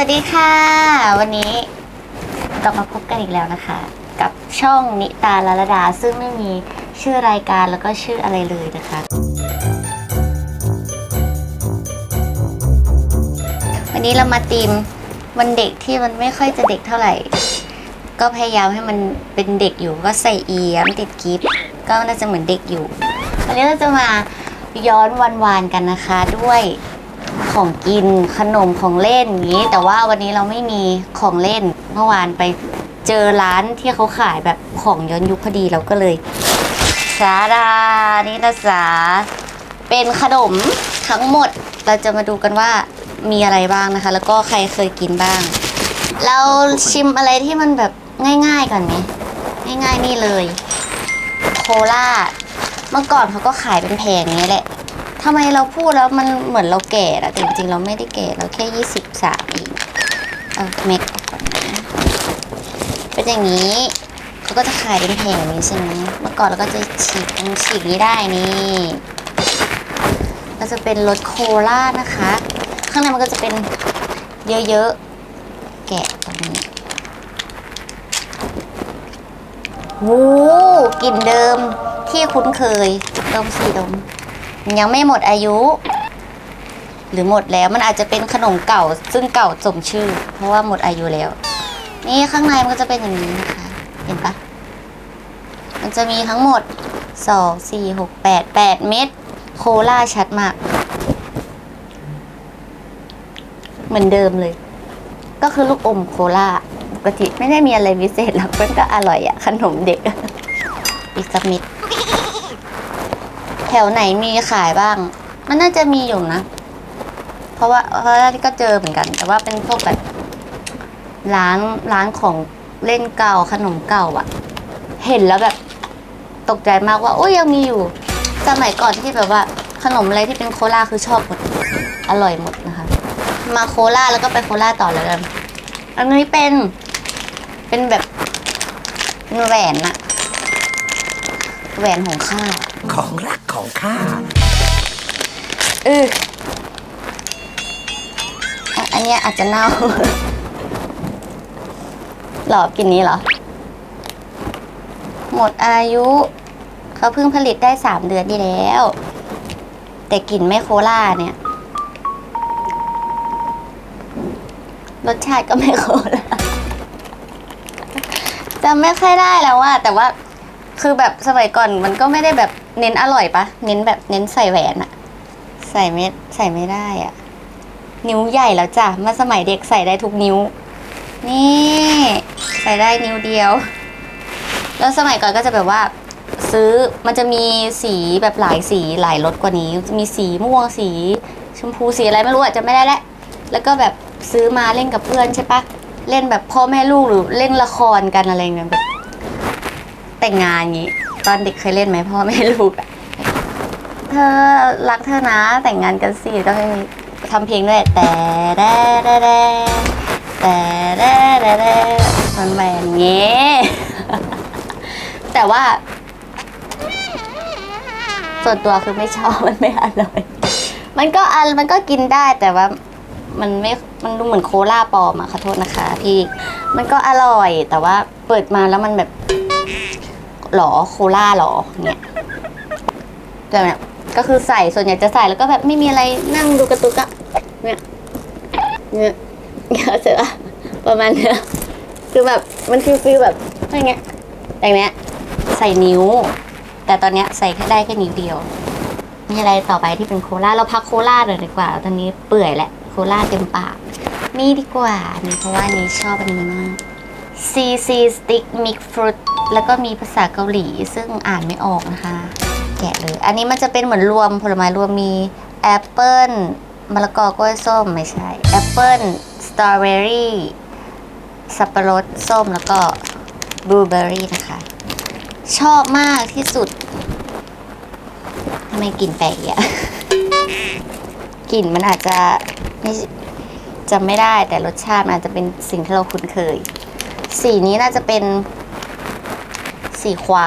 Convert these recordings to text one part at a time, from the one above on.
วัสดีค่ะ วันนี้กลับมาพบกันอีกแล้วนะคะ กับช่องนิตาลาลดา ซึ่งไม่มีชื่อรายการแล้วก็ชื่ออะไรเลยนะคะ วันนี้เรามาตีมวันเด็กที่มันไม่ค่อยจะเด็กเท่าไหร่ ก็พยายามให้มันเป็นเด็กอยู่ก็ใส่เอียมติดกิฟก็น่าจะเหมือนเด็กอยู่ วันนี้เราจะมาย้อนวันวานกันนะคะด้วย ของกินขนมของเล่นอย่างนี้ แต่ว่าวันนี้เราไม่มีของเล่นเมื่อวานไปเจอร้านที่เขาขายแบบของย้อนยุคพอดีเราก็เลยสาดานิตสาเป็นขนมทั้งหมดเราจะมาดูกันว่ามีอะไรบ้างนะคะ แล้วก็ใครเคยกินบ้าง เราชิมอะไรที่มันแบบง่ายๆก่อนไหมง่ายๆนี่เลย โคลาเมื่อก่อนเขาก็ขายเป็นแผงนี้แหละ ทำไมเราพูดแล้วมันเหมือนเราแก่อะแต่จริงๆเราไม่ได้แก่เราแค่ยี่สิบสามเองเอาเม็ดออกก่อนนะเป็นอย่างนี้เขาก็จะขายเป็นแผงนี้ใช่ไหมเมื่อก่อนเราก็จะฉีกฉีกนี้ได้นี่ก็จะเป็นรสโคลานะคะ ข้างในมันก็จะเป็นเยอะๆ แกะตรงนี้โอ้กลิ่นเดิมที่คุ้นเคยดมสีดม ยังไม่หมดอายุ หรือหมดแล้วมันอาจจะเป็นขนมเก่าซึ่งเก่าสมชื่อ เพราะว่าหมดอายุแล้ว นี่ข้างในมันก็จะเป็นอย่างนี้นะคะ เห็นปะมันจะมีทั้งหมดสองสี่หกแปดแปดเม็ดโคลาชัดมาก เหมือนเดิมเลย ก็คือลูกอมโคลาปกติไม่ได้มีอะไรพิเศษหรอกมันก็อร่อยอะขนมเด็กอีกสักนิด แถวไหนมีขายบ้าง มันน่าจะมีอยู่นะ เพราะว่าเพราะว่าที่ก็เจอเหมือนกัน แต่ว่าเป็นพวกแบบร้านร้านของเล่นเก่าขนมเก่าอะเห็นแล้วแบบตกใจมากว่า โอ้ยยังมีอยู่สมัยก่อนที่แบบว่า ขนมอะไรที่เป็นโคลาคือชอบหมดอร่อยหมดนะคะ มาโคลาแล้วก็ไปโคลาต่อเลยกันอันนี้เป็นเป็นแบบเป็นแหวนอะแหวนของข้าของ ของข้าเอออันนี้อาจจะเน่าหรอกินนี้เหรอ หมดอายุ เขาเพิ่งผลิตได้สามเดือนที่แล้ว แต่กลิ่นไม่โคล่าเนี่ย รสชาติก็ไม่โคล่าจำไม่ค่อยได้แล้วว่า แต่ว่าคือแบบสมัยก่อนมันก็ไม่ได้แบบเน้นอร่อยปะเน้นแบบเน้นใส่แหวนอะใส่ไม่ใส่ไม่ได้อะนิ้วใหญ่แล้วจ้ะมื่อสมัยเด็กใส่ได้ทุกนิ้ว นี่ ใส่ได้นิ้วเดียว แล้วสมัยก่อนก็จะแบบว่า ซื้อมันจะมีสีแบบหลายสีหลายรสกว่านี้ จะมีสีม่วงสี ชมพูสีอะไรไม่รู้อาจจะไม่ได้แล้วแล้วก็แบบซื้อมาเล่นกับเพื่อนใช่ปะเล่นแบบพ่อแม่ลูกหรือเล่นละครกันอะไรเงี้ยแบบแต่งงานอย่างงี้ ตอนเด็กเคยเล่นไหมพ่อแม่ลูกอะเธอรักเธอนะแต่งงานกันสิก็ให้ทำเพลงด้วยแต่แด่แด่แด่แต่แด่แด่แด่มันแบบนี้แต่ว่า ส่วนตัวคือไม่ชอบมันไม่อร่อยมันก็อันมันก็กินได้แต่ว่ามันไม่ มันดูเหมือนโคลาปลอมอะขอโทษนะคะ พี่ มันก็อร่อยแต่ว่าเปิดมาแล้วมันแบบ หรอโคลาหรอเนี่ยแต่เนี่ยก็คือใส่ส่วนใหญ่จะใส่แล้วก็แบบไม่มีอะไรนั่งดูกระตุกอะเนี่ยเนี่ยเนี่ยเจอประมาณเนี้ยคือแบบมันคือฟีลแบบอะไรเงี้ยอย่างเนี้ยใส่นิ้ว แต่ตอนเนี้ยใส่แค่ได้แค่นิ้วเดียว มีอะไรต่อไปที่เป็นโคลาเราพักโคลาเลยดีกว่า ตอนนี้เปื่อยแหละโคลาเต็มปากนี่ดีกว่านี่เพราะว่านี้ชอบอันนี้มาก CC Stick Mix Fruit แล้วก็มีภาษาเกาหลีซึ่งอ่านไม่ออกนะคะ แกะเลย อันนี้มันจะเป็นเหมือนรวมผลไม้รวมมีแอปเปิ้ลมะละกอกล้วยส้มไม่ใช่แอปเปิ้ลสตรอเบอรี่สับปะรดส้มแล้วก็บลูเบอรี่นะคะ ชอบมากที่สุดทำไมกลิ่นแปลกอะกลิ่นมันอาจจะไม่จำไม่ได้แต่รสชาติมันอาจจะเป็นสิ่งที่เราคุ้นเคย สีนี้น่าจะเป็น สีคว้า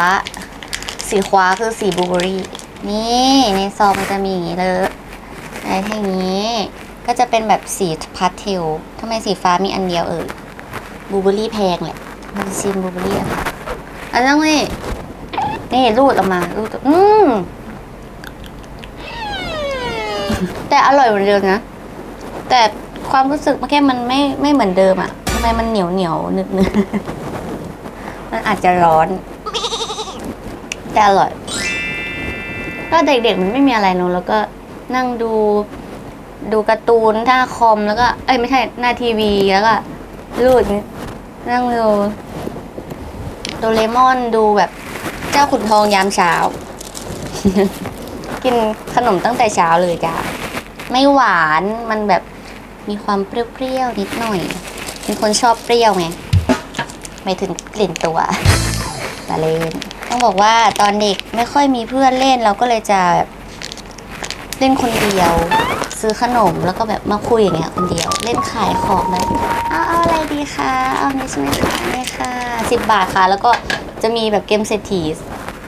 สีคว้าคือสีบลูเบอรี่ นี่ในซองมันจะมีอย่างนี้เลยอะไรอย่างนี้ ก็จะเป็นแบบสีพาสเทลทำไมสีฟ้ามีอันเดียวเอ่ยบลูเบอรี่แพงแหละมันชิมบลูเบอรี่อะอันนั้นนี่นี่รูดออกมารูดอืมแต่อร่อยเหมือนเดิมนะ แต่ความรู้สึกเมื่อกี้มันไม่ไม่เหมือนเดิมอะทำไมมันเหนียวเหนียวนึกนึกมันอาจจะร้อน แต่อร่อยก็เด็กๆมันไม่มีอะไรเนอะแล้วก็นั่งดูดูการ์ตูนหน้าคอมแล้วก็ เอ้ยไม่ใช่หน้าทีวีแล้วก็รูดนั่งดูโดเรมอนดูแบบเจ้าขุนทองยามเช้า กินขนมตั้งแต่เช้าเลยจ้ะไม่หวานมันแบบมีความเปรี้ยวๆนิดหน่อย เป็นคนชอบเปรี้ยวไงไม่ถึงกลิ่นตัวละเล่น ต้องบอกว่าตอนเด็กไม่ค่อยมีเพื่อนเล่นเราก็เลยจะแบบเล่นคนเดียว ซื้อขนมแล้วก็แบบมาคุยอย่างเงี้ยคนเดียว เล่นขายของแบบเอาเอาอะไรดีคะเอานี้ใช่ไหมคะนี่ค่ะสิบบาทค่ะ แล้วก็จะมีแบบเกมเศรษฐี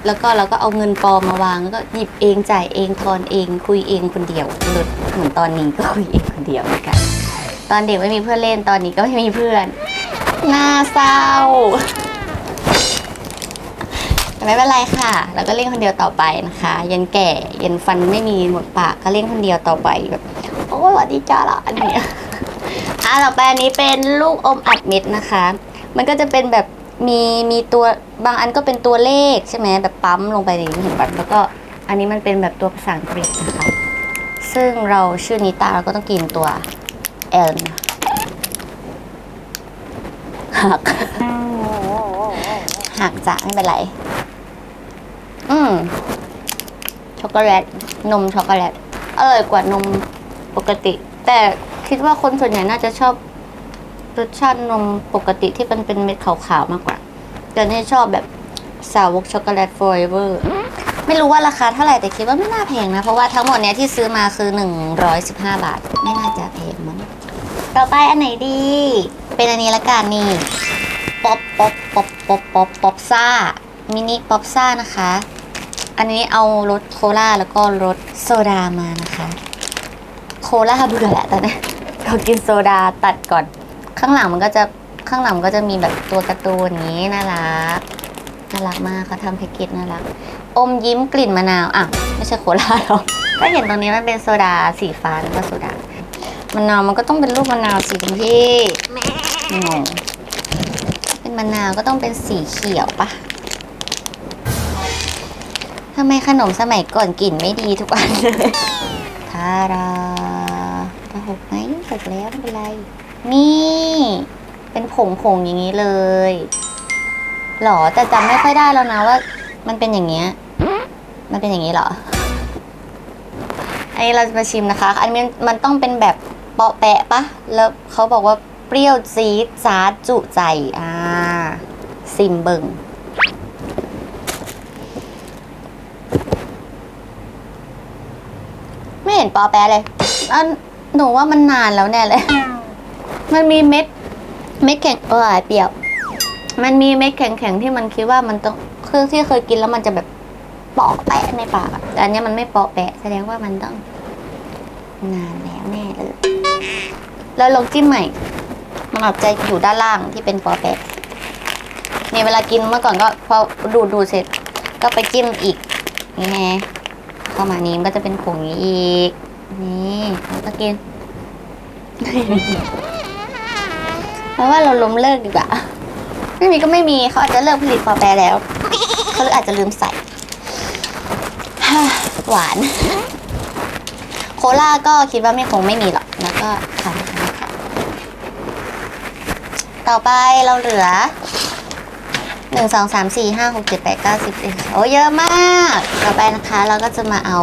แล้วก็เราก็เอาเงินปลอมมาวางแล้วก็หยิบเองจ่ายเองทอนเอง คุยเองคนเดียวลดเหมือนตอนนี้ก็คุยเองคนเดียวเหมือนกันตอนเด็กไม่มีเพื่อนเล่นตอนนี้ก็ไม่มีเพื่อนน่าเศร้า แต่ไม่เป็นไรค่ะ แล้วก็เล่นคนเดียวต่อไปนะคะ ยันแก่ยันฟันไม่มีหมดปากก็เล่นคนเดียวต่อไปแบบโอ้ยสวัดีจ้าละอันเนี้ยอะต่อไปอันนี้เป็นลูกอมอัดเม็ดนะคะ มันก็จะเป็นแบบมีมีตัวบางอันก็เป็นตัวเลขใช่ไหมแบบปั๊มลงไปอย่างนี้เห็นปะแล้วก็อันนี้มันเป็นแบบตัวภาษาอังกฤษนะคะ ซึ่งเราชื่อนิตาเราก็ต้องกินตัว L หักหักจ้ะไม่เป็นไร อืม ช็อกโกแลต นมช็อกโกแลต อร่อยกว่านมปกติ แต่คิดว่าคนส่วนใหญ่น่าจะชอบรสชาตินมปกติที่มันเป็นเม็ดขาวๆมากกว่า แต่นี่ชอบแบบสาวกช็อกโกแลต forever ไม่รู้ว่าราคาเท่าไหร่แต่คิดว่าไม่น่าแพงนะ เพราะว่าทั้งหมดเนี้ยที่ซื้อมาคือ 115 บาท ไม่น่าจะแพงมั้ง ต่อไปอันไหนดี เป็นอันนี้ละกันนี่ ป๊อปป๊อปป๊อปป๊อปป๊อปป๊อปซ่า มินิป๊อปซ่านะคะ อันนี้เอารสโคลาแล้วก็รสโซดามานะคะ โคลาเบื่อแหละตอนนี้เรากินโซดาตัดก่อน ข้างหลังมันก็จะข้างหลังมันก็จะมีแบบตัวการ์ตูนอย่างนี้น่ารักน่ารักมากเขาทำแพ็กเกจน่ารัก อมยิ้มกลิ่นมะนาวอะไม่ใช่โคลาหรอกก็เห็นตรงนี้มันเป็นโซดาสีฟ้าแล้วก็โซดามะนาวมันก็ต้องเป็นรูปมะนาวสิคุณพี่งงเป็นมะนาวก็ต้องเป็นสีเขียวปะ ทำไมขนมสมัยก่อนกลิ่นไม่ดีทุกอันเลยทาราจะหกไหมหกแล้วไม่เป็นไร นี่ เป็นผงผงๆอย่างนี้เลยหรอแต่จำไม่ค่อยได้แล้วนะว่า มันเป็นอย่างเงี้ย มันเป็นอย่างนี้หรอ อันนี้เราจะมาชิมนะคะ อันนี้มันต้องเป็นแบบเปาะแปะปะ แล้วเขาบอกว่าเปรี้ยวจี๊ดจ๊าดจุใจ อ่า ซิมเบิงไม่เห็นปอแปะเลยอันหนูว่ามันนานแล้วแน่เลย มันมีเม็ด เม็ดแข็งเออเปรี้ยว มันมีเม็ดแข็งๆที่มันคิดว่ามันต้องคือที่เคยกินแล้วมันจะแบบเปาะแปะในปากอะแต่อันเนี้ยมันไม่เปาะแปะ แสดงว่ามันต้อง นานแล้วแน่เลย แล้วลองจิ้มใหม่ มันอาจจะอยู่ด้านล่างที่เป็นปอแปะเนี่ยเวลากินเมื่อก่อนก็พอดูดดูดเสร็จ ก็ไปจิ้มอีกนี่ไง เข้ามานี้มันก็จะเป็นผงนี้อีก นี่แล้วก็กินเพราะว่าเราล้มเลิกดีกว่า ไม่มีก็ไม่มีเขาอาจจะเลิกผลิตปอแปะแล้วเขาอาจจะลืมใส่หวาน โคลาก็คิดว่าไม่คงไม่มีหรอก แล้วก็ทำนะคะต่อไปเราเหลือ หนึ่งสองสามสี่ห้าหกเจ็ดแปดเก้าสิบเอ็ดโอ้เยอะมาก ต่อไปนะคะ เราก็จะมาเอา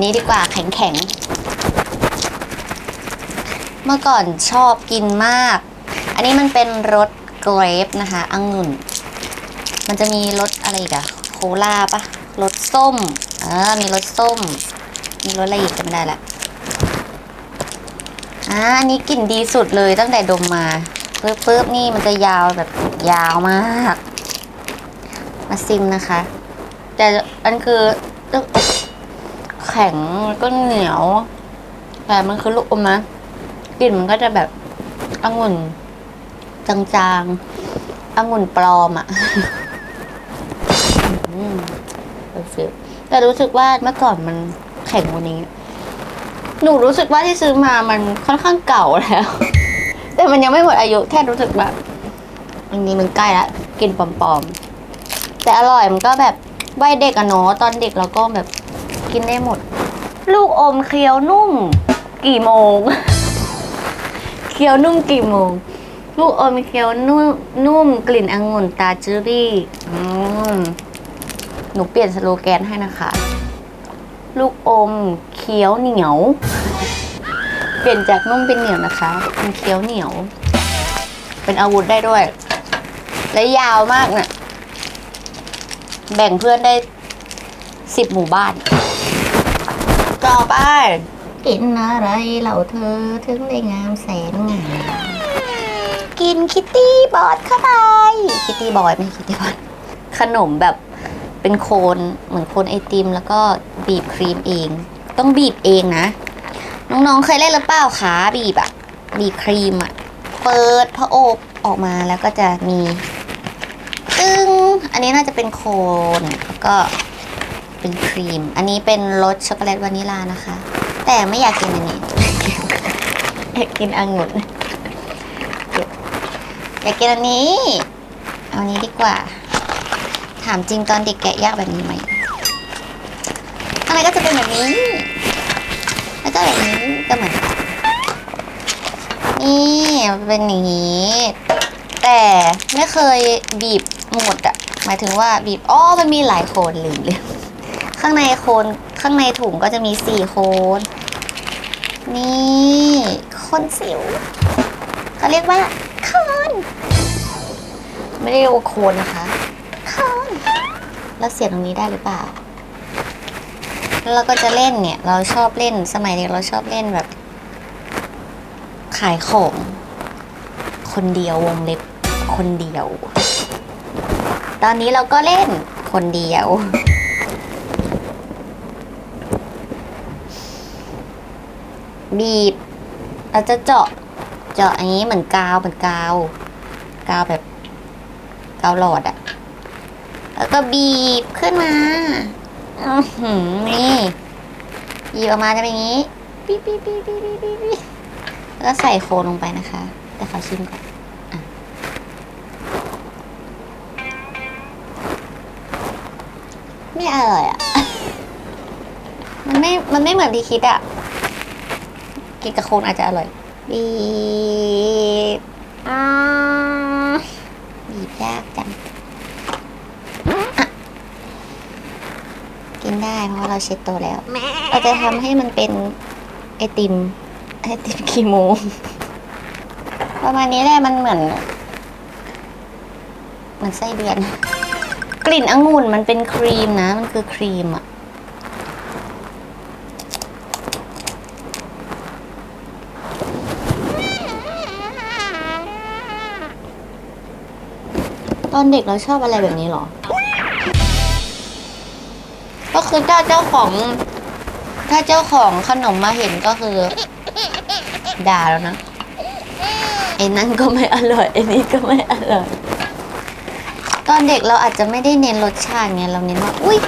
นี้ดีกว่าแข็งแข็งเมื่อก่อนชอบกินมาก อันนี้มันเป็นรสเกรฟนะคะองุ่น มันจะมีรสอะไรอีกอะโคลาปะรสส้ม เออ มีรสส้ม มีรสอะไรอีกจำไม่ได้ละอ่าอันนี้กลิ่นดีสุดเลยตั้งแต่ดมมา ปึ๊บปึ๊บนี่มันจะยาวแบบยาวมาก มาซิมนะคะ แต่อันคือแข็งแล้วก็เหนียว แต่มันคือลูกอมนะกลิ่นมันก็จะแบบองุ่นจางๆองุ่นปลอมอะ่ะแต่รู้สึกว่าเมื่อก่อนมันแข็งกว่านี้ หนูรู้สึกว่าที่ซื้อมามันค่อนข้างเก่าแล้ว แต่มันยังไม่หมดอายุแค่รู้สึกแบบอันนี้มันใกล้ละกินปลอมๆ แต่อร่อยมันก็แบบวัยเด็กอะเนาะตอนเด็กเราก็แบบกินได้หมด ลูกอมเคี้ยวนุ่ม กี่โมง เคี้ยวนุ่มกี่โมง ลูกอมเคี้ยวนุ่มนุ่มกลิ่นองุ่นตาจูรี่หนูเปลี่ยนสโลแกนให้นะคะ ลูกอมเคี้ยวเหนียว ปลี่ยนจากนุ่มเป็นเหนียวนะคะเป็นเคี้ยวเหนียว เป็นอาวุธได้ด้วย และยาวมากน่ะ แบ่งเพื่อนได้สิบหมู่บ้าน ต่อไปกินอะไรเหล่าเธอถึงได้งามแสนงามกินคิตตี้บอร์ดเข้าไปคิตตี้บอร์ดไม่ใช่คิตตี้บอร์ดขนมแบบเป็นโคนเหมือนโคนไอติม แล้วก็บีบครีมเอง ต้องบีบเองนะ น้องๆ เคยเล่นหรือเปล่าคะบีบอะบีบครีมอะเปิดพระโอบออกมาแล้วก็จะมี ตึ้งอันนี้น่าจะเป็นโคนแล้วก็เป็นครีม อันนี้เป็นรสช็อกโกแลตวานิลานะคะ แต่ไม่อยากกินอันนี้อยากกินองุ่นอยากกินอันนี้ เอาอันนี้ดีกว่า ถามจริงตอนเด็กแกะยากแบบนี้ไหมอะไรก็จะเป็นแบบนี้ ก็แบบนี้ก็เหมือนนี่เป็นอย่างนี้ แต่ไม่เคยบีบหมดอะหมายถึงว่าบีบอ๋อมันมีหลายโคนลืมเลยข้างในโคนข้างในถุงก็จะมีสี่โคนนี่โคนสิวเขาเรียกว่าโคนไม่ได้เรียกว่าโคนนะคะโคนแล้วเสียงตรงนี้ได้หรือเปล่า แล้วเราก็จะเล่นเนี่ย เราชอบเล่นสมัยเด็กเราชอบเล่นแบบ ขายของ คนเดียววงเล็บคนเดียว ตอนนี้เราก็เล่นคนเดียวบีบเราจะเจาะเจาะอันนี้เหมือนกาวเหมือนกาวกาวแบบกาวหลอดอะแล้วก็บีบขึ้นมา อือหือนี่บีบออกมาจะเป็นอย่างนี้ปี๊บปี๊บปี๊บปี๊บปี๊บปี๊บปี๊บแล้วก็ใส่โคนลงไปนะคะ แต่ขอชิมก่อนอะไม่อร่อยอะ มันไม่ มันไม่เหมือนที่คิดอะ กินกับโคนอาจจะอร่อยบีบอ่าบีบยากจัง กินได้เพราะว่าเราเช็ดโตวแล้ว เราจะทำให้มันเป็นไอติมไอติมคีโม ประมาณนี้แหละมันเหมือนเหมือนไส้เดือน กลิ่นองุ่นมันเป็นครีมนะ มันคือครีมอะตอนเด็กเราชอบอะไรแบบนี้เหรอ ก็คือถ้าเจ้าของ ถ้าเจ้าของขนมมาเห็นก็คือ ด่าแล้วนะไอ้นั่นก็ไม่อร่อยไอ้นี่ก็ไม่อร่อยตอนเด็กเราอาจจะไม่ได้เน้นรสชาติไงเราเน้นว่าอุ้ย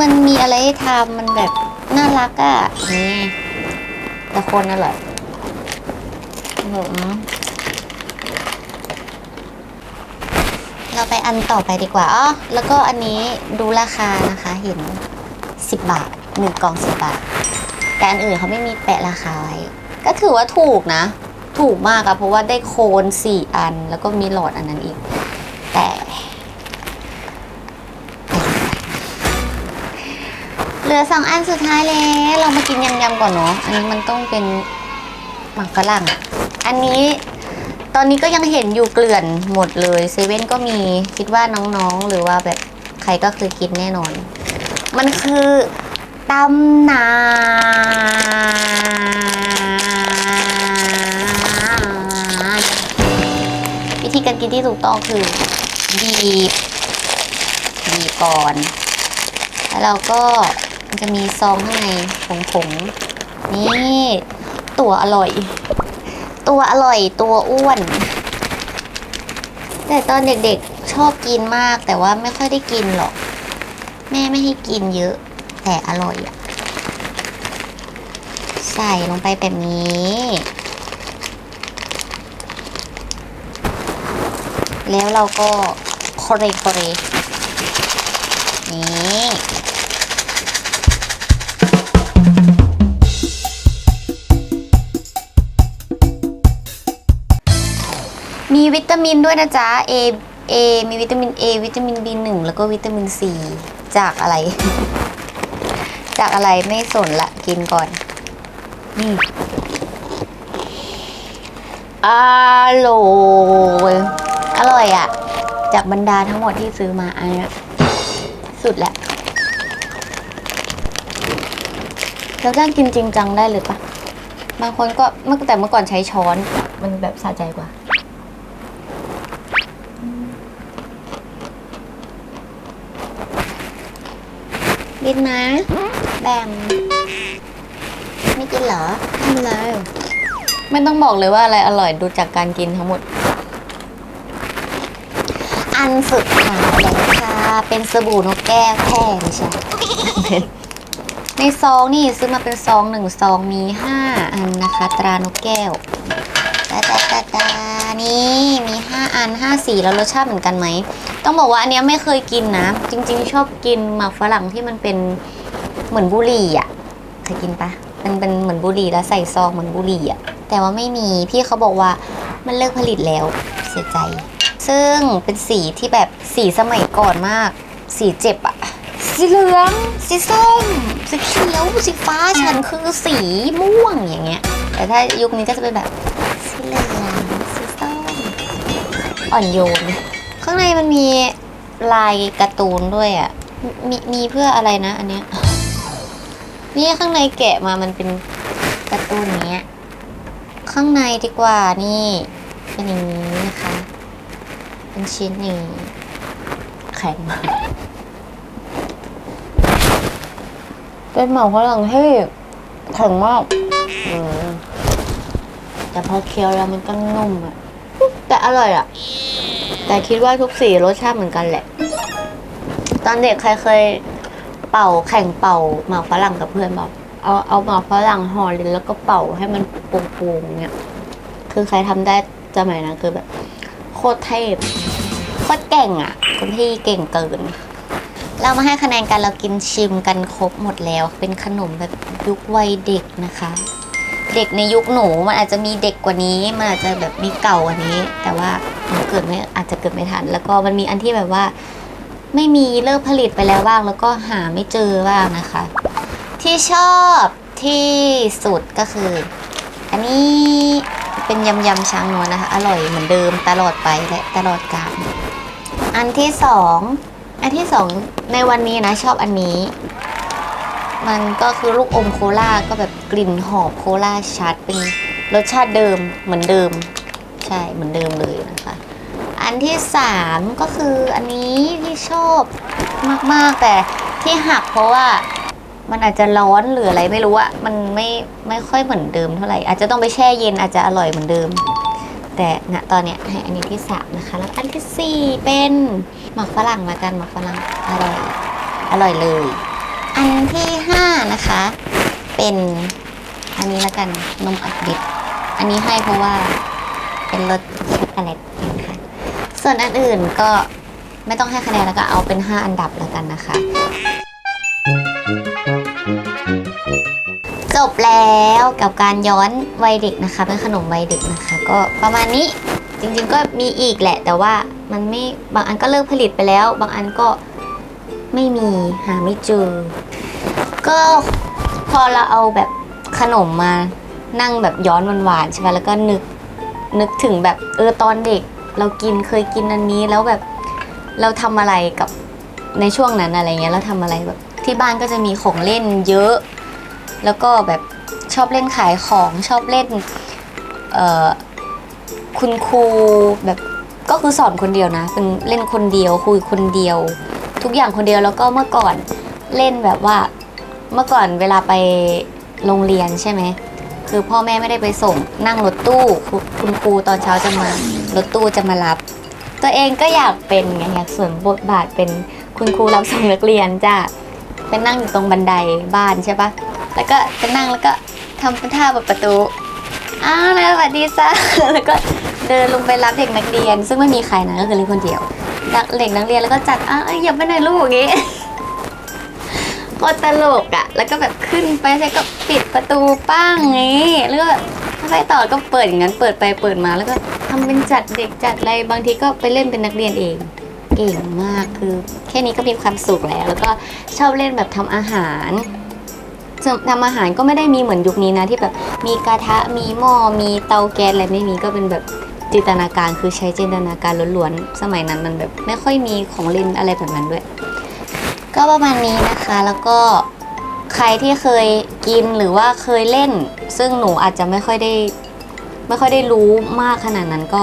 มันมีอะไรให้ทำมันแบบน่ารักอะ่ะนี่แต่คนอร่อยอื้อหือ เราไปอันต่อไปดีกว่าอ๋อแล้วก็อันนี้ดูราคานะคะเห็นสิบบาทหนึ่งกล่องสิบบาท แต่อันอื่นเขาไม่มีแปะราคาไว้ ก็ถือว่าถูกนะ ถูกมากอะเพราะว่าได้โคนสี่อัน แล้วก็มีหลอดอันนั้นอีก แต่เหลือสองอันสุดท้ายแล้ว เรามากินยำๆก่อนเนาะอันนี้มันต้องเป็นหมักฝรั่งอะอันนี้ อนนี้ก็ยังเห็นอยู่เกลื่อนหมดเลยเซเว่นก็มีคิดว่าน้องๆ หรือว่าแบบใครก็คือกินแน่นอน มันคือตำนานวิธีการกินที่ถูกต้องคือบีบบีบก่อน แล้วเราก็จะมีซองข้างในผงๆนี่ ตัวอร่อย ตัวอร่อยตัวอ้วน แต่ตอนเด็กๆชอบกินมากแต่ว่าไม่ค่อยได้กินหรอก แม่ไม่ให้กินเยอะ แต่อร่อยอะใส่ลงไปแบบนี้ แล้วเราก็โคเรโคเรนี่ มีวิตามินด้วยนะจ๊ะ A A มีวิตามิน A วิตามิน B1 แล้วก็วิตามิน C จากอะไร จากอะไรไม่สนละกินก่อนนี่อร่อยอร่อยอะจากบรรดาทั้งหมดที่ซื้อมาอันนี้สุดแหละแล้วจ้างกินจริงจังได้เลยปะบางคนก็เมื่อแต่เมื่อก่อนใช้ช้อน มันแบบสะใจกว่า กินนะ แบมไม่กินเหรอไม่เป็นไรไม่ต้องบอกเลยว่าอะไรอร่อยดูจากการกินทั้งหมด อันสุดท้ายแล้วค่ะ เป็นสบู่นกแก้วแท้ไม่ใช่ในซองนี่ซื้อมาเป็นซองหนึ่งซองมีห้าอันนะคะ ตรานกแก้วตาตาตาตานี่มีห้าอันห้าสีแล้วรสชาติเหมือนกันไหม ต้องบอกว่าอันเนี้ยไม่เคยกินนะ จริง ๆ ชอบกินหมากฝรั่งที่มันเป็นเหมือนบุหรี่อะเคยกินปะมันเป็นเหมือนบุหรี่แล้วใส่ซองเหมือนบุหรี่อะแต่ว่าไม่มีพี่เขาบอกว่ามันเลิกผลิตแล้วเสียใจ ซึ่งเป็นสีที่แบบสีสมัยก่อนมาก สีเจ็บอะสีเหลือง สีส้ม สีเขียว สีฟ้า ฉันคือสีม่วงอย่างเงี้ย แต่ถ้ายุคนี้ก็จะเป็นแบบ สีเหลือง สีส้ม อ่อนโยน ข้างในมันมีลายการ์ตูนด้วยอะมีมีเพื่ออะไรนะ อันเนี้ยนี่ข้างในแกะมามันเป็นการ์ตูนอย่างเงี้ย ข้างในดีกว่านี่เป็นอย่างนี้นะคะ เป็นชิ้นนี้แข็งมากเป็นหมากฝรั่งที่แข็งมากมแต่พอเคี้ยวแล้วมันก็นุ่มอะแต่อร่อยอะ แต่คิดว่าทุกสีรสชาติเหมือนกันแหละ ตอนเด็กใครเคยเป่าแข่งเป่าหมากฝรั่งกับเพื่อนบอกเอาเอาหมากฝรั่งห่อลิ้นแล้วก็เป่าให้มันปูงๆเนี่ยคือใครทำได้สมัยนั้นคือแบบ โคตรเทพโคตรเก่งอะ คนที่เก่งเกิน เรามาให้คะแนนกันเรากินชิมกันครบหมดแล้ว เป็นขนมแบบยุควัยเด็กนะคะ เด็กในยุคหนูมันอาจจะมีเด็กกว่านี้มันอาจจะแบบมีเก่ากว่านี้ แต่ว่าหนูเกิดไม่อาจจะเกิดไม่ทัน แล้วก็มันมีอันที่แบบว่า ไม่มีเลิกผลิตไปแล้วบ้าง แล้วก็หาไม่เจอบ้างนะคะ ที่ชอบที่สุดก็คือ อันนี้เป็นยำยำช้างนวลนะคะ อร่อยเหมือนเดิมตลอดไปและตลอดกาลอันที่สองอันที่สองในวันนี้นะชอบอันนี้ มันก็คือลูกอมโคลาก็แบบกลิ่นหอมโคลาชัดเป็นรสชาติเดิมเหมือนเดิม ใช่เหมือนเดิมเลยนะคะ อันที่สามก็คืออันนี้ที่ชอบมากๆแต่ที่หักเพราะว่ามันอาจจะร้อนหรืออะไรไม่รู้อะมันไม่ไม่ค่อยเหมือนเดิมเท่าไหร่ อาจจะต้องไปแช่เย็นอาจจะอร่อยเหมือนเดิม แต่ณตอนเนี้ยให้อันนี้ที่สามนะคะ แล้วอันที่สี่เป็นหมักฝรั่งมากันหมักฝรั่งอร่อยอร่อยเลย อันที่ ห้านะคะ เป็นอันนี้ละกันนมอัดดิบอันนี้ให้เพราะว่าเป็นรสช็อกโกแลตนะคะส่วนอันอื่นก็ไม่ต้องให้คะแนนแล้วก็เอาเป็น 5 อันดับแล้วกันนะคะ จบแล้วกับการย้อนวัยเด็กนะคะ เป็นขนมวัยเด็กนะคะ ก็ประมาณนี้จริงๆก็มีอีกแหละ แต่ว่ามันไม่บางอันก็เลิกผลิตไปแล้ว บางอันก็ไม่มีหาไม่เจอ ก็พอเราเอาแบบขนมมานั่งแบบย้อนหวานๆใช่ไหมแล้วก็นึกนึกถึงแบบเออตอนเด็ก เรากินเคยกินอันนี้แล้วแบบเราทำอะไรกับในช่วงนั้นอะไรเงี้ยเราทำอะไรแบบที่บ้านก็จะมีของเล่นเยอะ แล้วก็แบบชอบเล่นขายของชอบเล่นเอ่อคุณครูแบบก็คือสอนคนเดียวนะเป็นเล่นคนเดียวคุยคนเดียว ทุกอย่างคนเดียวแล้วก็เมื่อก่อนเล่นแบบว่า เมื่อก่อนเวลาไปโรงเรียนใช่ไหม คือพ่อแม่ไม่ได้ไปส่งนั่งรถตู้คุณครูตอนเช้าจะมารถตู้จะมารับ ตัวเองก็อยากเป็นไงอยากสวมบทบาทเป็นคุณครูรับส่งนักเรียนจ้ะเป็นนั่งอยู่ตรงบันไดบ้านใช่ปะแล้วก็จะนั่งแล้วก็ทำเป็นท่าเปิดประตูอ้าวนะสวัสดีจ้าแล้วก็เดินลงไปรับเด็กนักเรียน ซึ่งไม่มีใครนะก็คือเล่นคนเดียวนักเด็กนักเรียนแล้วก็จัดอ้าวอยอย่าไปไหนลูกอย่างงี้ โคตรตลกอะแล้วก็แบบขึ้นไปใช่ก็ปิดประตูป้างงี้แล้วก็แบบถ้าไปต่อก็เปิดอย่างนั้น เปิดไปเปิดมาแล้วก็ทำเป็นจัดเด็กจัดอะไรบางทีก็ไปเล่นเป็นนักเรียนเองเก่งมากคือแค่นี้ก็มีความสุขแล้ว แล้วก็ชอบเล่นแบบทำอาหารทำอาหารก็ไม่ได้มีเหมือนยุคนี้นะ ที่แบบมีกระทะมีหม้อมีเตาแก๊สอะไรไม่มีก็เป็นแบบจินตนาการคือใช้จินตนาการล้วนๆสมัยนั้นมันแบบไม่ค่อยมีของเล่นอะไรแบบนั้นด้วย ก็ประมาณนี้นะคะแล้วก็ใครที่เคยกินหรือว่าเคยเล่น ซึ่งหนูอาจจะไม่ค่อยได้ ไม่ค่อยได้รู้มากขนาดนั้นก็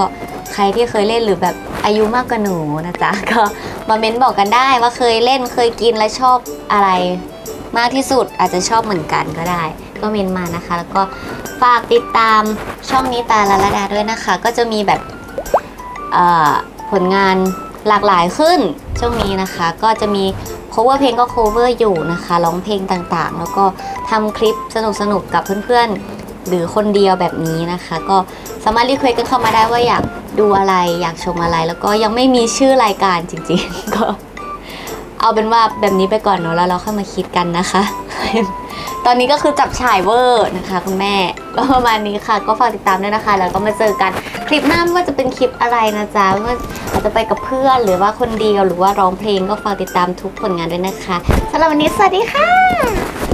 ใครที่เคยเล่นหรือแบบอายุมากกว่าหนูนะจ๊ะก็มาเม้นบอกกันได้ว่าเคยเล่นเคยกินและชอบอะไรมากที่สุดอาจจะชอบเหมือนกันก็ได้ ก็เม้นมานะคะ แล้วก็ฝากติดตามช่องนี้ตาลาลาดาด้วยนะคะ ก็จะมีแบบผลงานหลากหลายขึ้นช่วงนี้นะคะ ก็จะมี cover เพลงก็ cover อยู่นะคะร้องเพลงต่างๆ แล้วก็ทำคลิปสนุกๆกับเพื่อนๆ หรือคนเดียวแบบนี้นะคะ ก็สามารถรีเควสกันเข้ามาได้ว่าอยากดูอะไรอยากชมอะไร แล้วก็ยังไม่มีชื่อรายการจริงๆ ก็ เอาเป็นว่าแบบนี้ไปก่อนเนอะแล้วเราค่อยมาคิดกันนะคะ ตอนนี้ก็คือจับฉายเวอร์นะคะคุณแม่ก็ประมาณนี้ค่ะ ก็ฝากติดตามด้วยนะคะ แล้วก็มาเจอกันคลิปหน้าไม่ว่าจะเป็นคลิปอะไรนะจ๊ะ อาจจะไปกับเพื่อนหรือว่าคนเดียวหรือว่าร้องเพลงก็ฝากติดตามทุกผลงานด้วยนะคะสำหรับวันนี้สวัสดีค่ะ